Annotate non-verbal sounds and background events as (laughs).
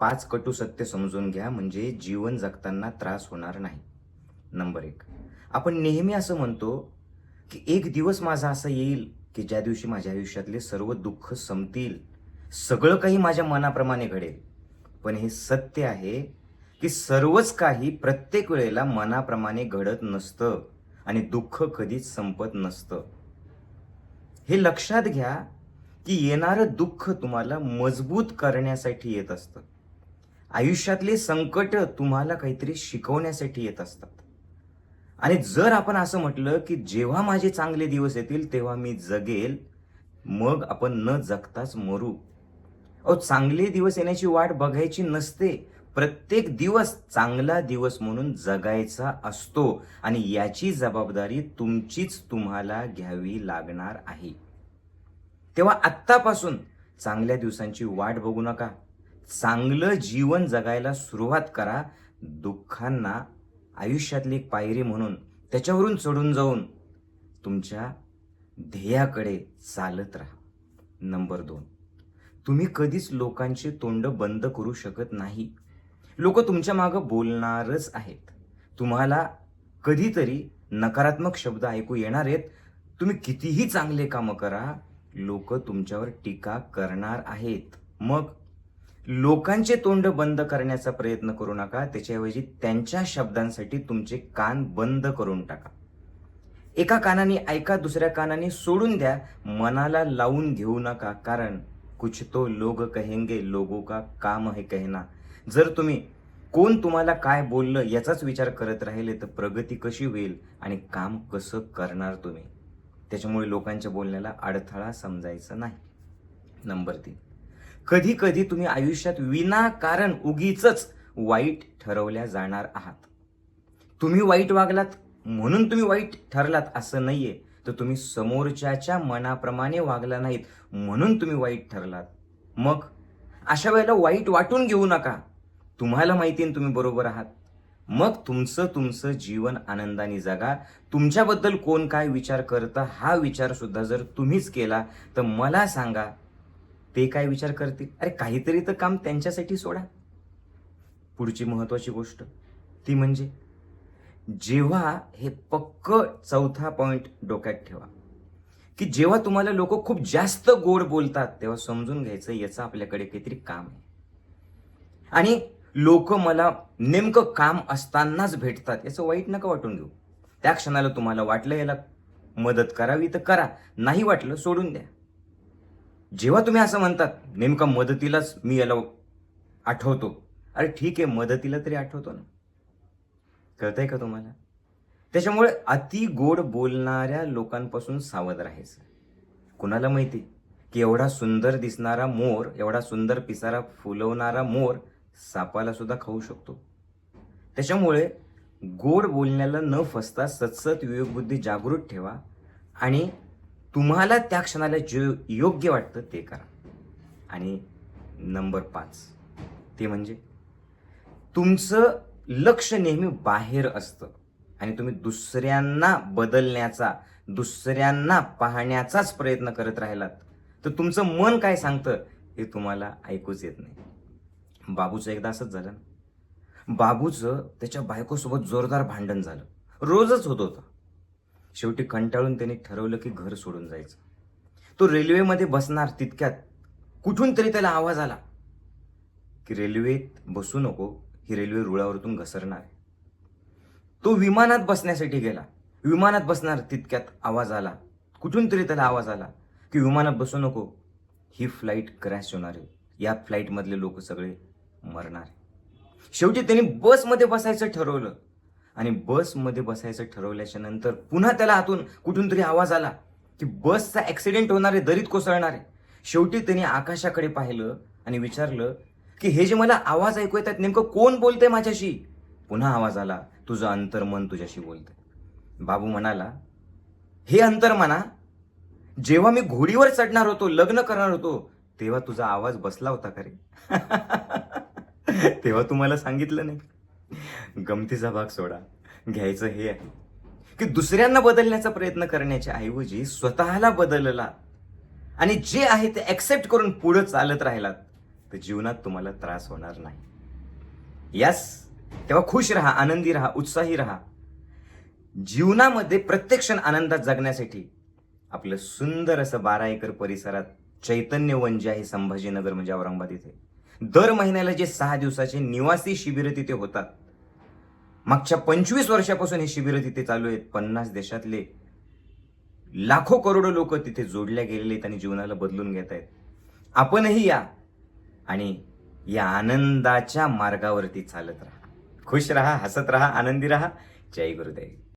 पाच कटू सत्य समजून घ्या म्हणजे जीवन जगताना त्रास होणार नाही. नंबर एक. आपण नेहमी असं म्हणतो की एक दिवस माझा असा येईल की ज्या दिवशी माझ्या आयुष्यातले सर्व दुःख संपतील सगळं काही माझ्या मनाप्रमाणे घडेल. पण हे सत्य आहे की सर्वच काही प्रत्येक वेळेला मनाप्रमाणे घडत नसतं आणि दुःख कधीच संपत नसतं. हे लक्षात घ्या की येणारं दुःख तुम्हाला मजबूत करण्यासाठी येत असतं. आयुष्यातले संकट तुम्हाला काहीतरी शिकवण्यासाठी येत असतात. आणि जर आपण असं म्हटलं की जेव्हा माझे चांगले दिवस येतील तेव्हा मी जगेल मग आपण न जगताच मरू. अहो चांगले दिवस येण्याची वाट बघायची नसते. प्रत्येक दिवस चांगला दिवस म्हणून जगायचा असतो आणि याची जबाबदारी तुमचीच तुम्हाला घ्यावी लागणार आहे. तेव्हा आत्तापासून चांगल्या दिवसांची वाट बघू नका. चांगलं जीवन जगायला सुरुवात करा. दुःखांना आयुष्यातली एक पायरी म्हणून त्याच्यावरून चढून जाऊन तुमच्या ध्येयाकडे चालत राहा. नंबर दोन. तुम्ही कधीच लोकांची तोंड बंद करू शकत नाही. लोक तुमच्या मागं बोलणारच आहेत. तुम्हाला कधीतरी नकारात्मक शब्द ऐकू येणार आहेत. तुम्ही कितीही चांगले कामं करा लोक तुमच्यावर टीका करणार आहेत. मग लोकांचे तोंड बंद करण्याचा प्रयत्न करू नका. त्याच्याऐवजी त्यांच्या शब्दांसाठी तुमचे कान बंद करून टाका. एका कानाने ऐका दुसऱ्या कानाने सोडून द्या. मनाला लावून घेऊ नका कारण कुछ तो लोग कहेंगे लोगों का काम है कहना. जर तुम्ही कोण तुम्हाला काय बोललं याचाच विचार करत राहिले तर प्रगती कशी होईल आणि काम कसं करणार तुम्ही? त्याच्यामुळे लोकांच्या बोलण्याला अडथळा समजायचा नाही. नंबर तीन. कधी कधी तुम्ही आयुष्यात विनाकारण उगीच वाईट ठरवल्या जाणार आहात. तुम्ही वाईट वागलात म्हणून तुम्ही वाईट ठरलात असं नाहीये. तर तुम्ही समोरच्याच्या मनाप्रमाणे वागला नाहीत म्हणून तुम्ही वाईट ठरलात. मग अशा वेळेला वाईट वाटून घेऊ नका. तुम्हाला माहिती आहे ना तुम्ही बरोबर आहात. मग तुमचं तुमचं जीवन आनंदाने जगा. तुमच्याबद्दल कोण काय विचार करतं हा विचार सुद्धा जर तुम्हीच केला तर मला सांगा ते काय विचार करतील? अरे काहीतरी तर काम त्यांच्यासाठी सोडा. पुढची महत्वाची गोष्ट ती म्हणजे जेव्हा हे पक्क चौथा पॉईंट डोक्यात ठेवा. की जेव्हा तुम्हाला लोक खूप जास्त गोड बोलतात तेव्हा समजून घ्यायचं याचं आपल्याकडे काहीतरी काम आहे. आणि लोक मला नेमकं काम असतानाच भेटतात याचं वाईट नका वाटून घेऊ. त्या क्षणाला तुम्हाला वाटलं याला मदत करावी तर करा नाही वाटलं सोडून द्या. जेव्हा तुम्ही असं म्हणतात नेमका मदतीलाच मी याला आठवतो. अरे ठीक आहे मदतीला तरी आठवतो ना. कळतंय का तुम्हाला? त्याच्यामुळे अति गोड बोलणाऱ्या लोकांपासून सावध राहायचं. कुणाला माहिती? की एवढा सुंदर दिसणारा मोर एवढा सुंदर पिसारा फुलवणारा मोर सापाला सुद्धा खाऊ शकतो. त्याच्यामुळे गोड बोलण्याला न फसता सतसत विवेकबुद्धी जागृत ठेवा आणि तुम्हाला त्या क्षणाला जे योग्य वाटतं ते करा. आणि नंबर पाच ते म्हणजे तुमचं लक्ष नेहमी बाहेर असतं आणि तुम्ही दुसऱ्यांना बदलण्याचा दुसऱ्यांना पाहण्याचाच प्रयत्न करत राहिलात तर तुमचं मन काय सांगतं हे तुम्हाला ऐकूच येत नाही. बाबूचं एकदा असंच झालं ना. बाबूचं त्याच्या बायकोसोबत जोरदार भांडण झालं. रोजच होत होतं. शेवटी कंटाळून त्याने ठरवलं की घर सोडून जायचं. तो रेल्वेमध्ये बसणार तितक्यात कुठून तरी त्याला आवाज आला की रेल्वेत बसू नको ही रेल्वे रुळावरतून घसरणार आहे. तो विमानात बसण्यासाठी गेला. विमानात बसणार तितक्यात आवाज आला. कुठून तरी त्याला आवाज आला की विमानात बसू नको ही फ्लाईट क्रॅश होणार आहे. या फ्लाईटमधले लोक सगळे मरणार आहे. शेवटी त्यांनी बसमध्ये बसायचं ठरवलं. आणि बसमध्ये बसायचं ठरवल्याच्या नंतर पुन्हा त्याला आतून कुठून तरी आवाज आला की बसचा ऍक्सिडेंट होणार आहे दरीत कोसळणार आहे. शेवटी त्यांनी आकाशाकडे पाहिलं आणि विचारलं की हे जे मला आवाज ऐकू येतात नेमकं कोण बोलतंय माझ्याशी? पुन्हा आवाज आला तुझं अंतर्मन तुझ्याशी बोलतंय. बाबू म्हणाला हे अंतर्मना जेव्हा मी घोडीवर चढणार होतो लग्न करणार होतो तेव्हा तुझा आवाज बसला होता का रे? (laughs) तेव्हा तुम्हाला सांगितलं नाही. गमतीचा भाग सोडा. घ्यायचं हे आहे. की दुसऱ्यांना बदलण्याचा प्रयत्न करण्याच्या ऐवजी स्वतःला बदलला. आणि जे आहे ते ऍक्सेप्ट करून पुढे चालत राहिलात तर जीवनात तुम्हाला त्रास होणार नाही. यास तेव्हा खुश राहा आनंदी राहा उत्साही राहा. जीवनामध्ये प्रत्येक क्षण आनंदात जगण्यासाठी आपलं सुंदर असं बारा एकर परिसरात चैतन्यवन जे आहे संभाजीनगर म्हणजे औरंगाबाद इथे. दर महिन्याला जे सहा दिवसाचे निवासी शिबिरं तिथे होतात. मागच्या पंचवीस वर्षापासून हे शिबिरं तिथे चालू आहेत. पन्नास देशातले लाखो करोडो लोक तिथे जोडल्या गेलेले आहेत आणि जीवनाला बदलून घेत आहेत. आपणही या आणि या आनंदाच्या मार्गावरती चालत राहा. खुश राहा हसत राहा आनंदी राहा. जय गुरुदेव.